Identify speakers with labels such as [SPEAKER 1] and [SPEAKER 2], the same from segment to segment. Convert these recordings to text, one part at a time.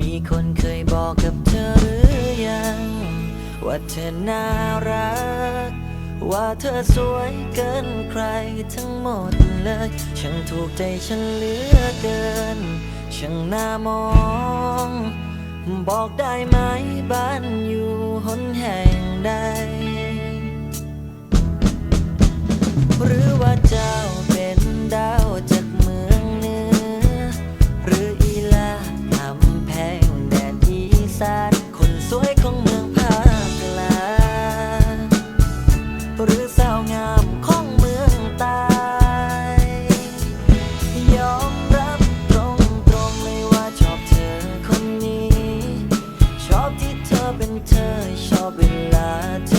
[SPEAKER 1] มีคนเคยบอกกับเธอหรือยัง ว่าเธอน่ารัก ว่าเธอสวยเกินใครทั้งหมดเลย ช่างถูกใจฉันเหลือเกิน ช่างน่ามอง บอกได้ไหมบ้าน อบที่เธอเป็นเธอชอบเวลาเธอ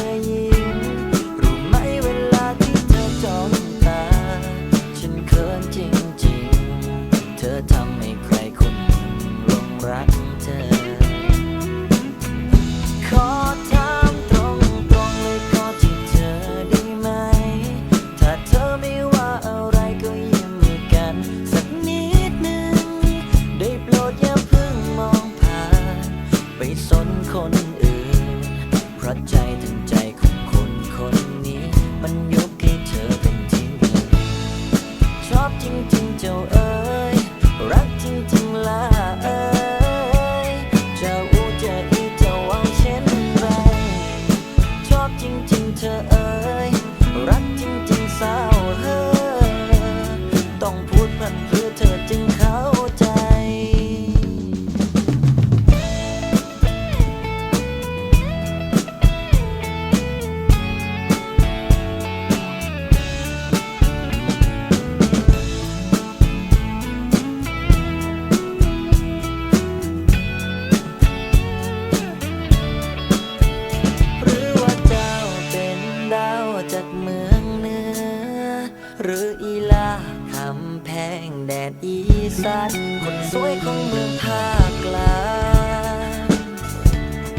[SPEAKER 1] ราะใจทั้งใจของคนคนนี้ มันยกให้เธอเป็นที่หนึ่งชอบจริงๆเจ้าเอ๋ แดดอีสานคนสวยของเมืองภาคกลาง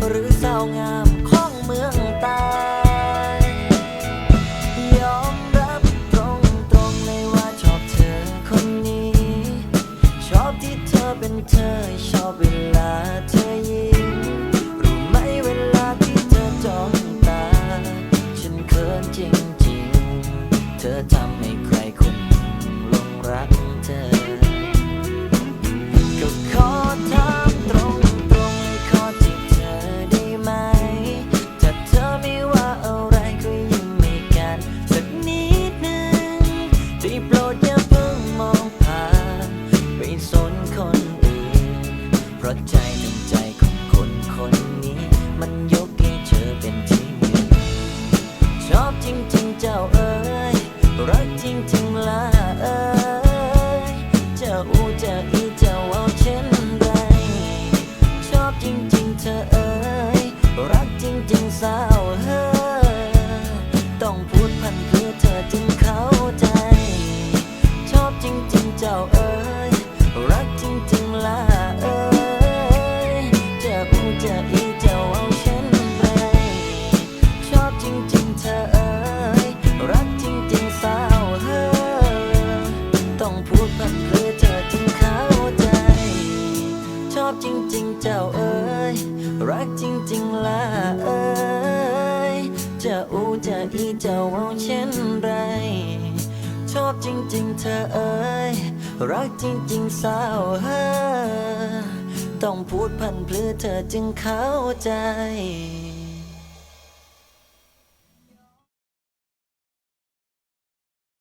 [SPEAKER 1] หรือสาวงามของเมืองใต้ยอมรับตรงตรงๆเลยว่าชอบเธอคนนี้ ชอบที่เธอเป็นเธอชอบเวลาเธอยิ้มรู้ไหมเวลาที่เธอจ้องตา ฉันเขินจริงๆ เธอทำ เจ้าเอ๋ยรักจริงๆล่ะเอ๋ย เจ้าเอ๋ยรักจริงๆล่ะเอ๋ยจะอูจะอีเจ้าเอาเช่นไร ชอบจริงๆเธอเอ๋ยรักจริงๆสาวเฮ้ต้องพูดพันเพื่อเธอจึงเข้าใจ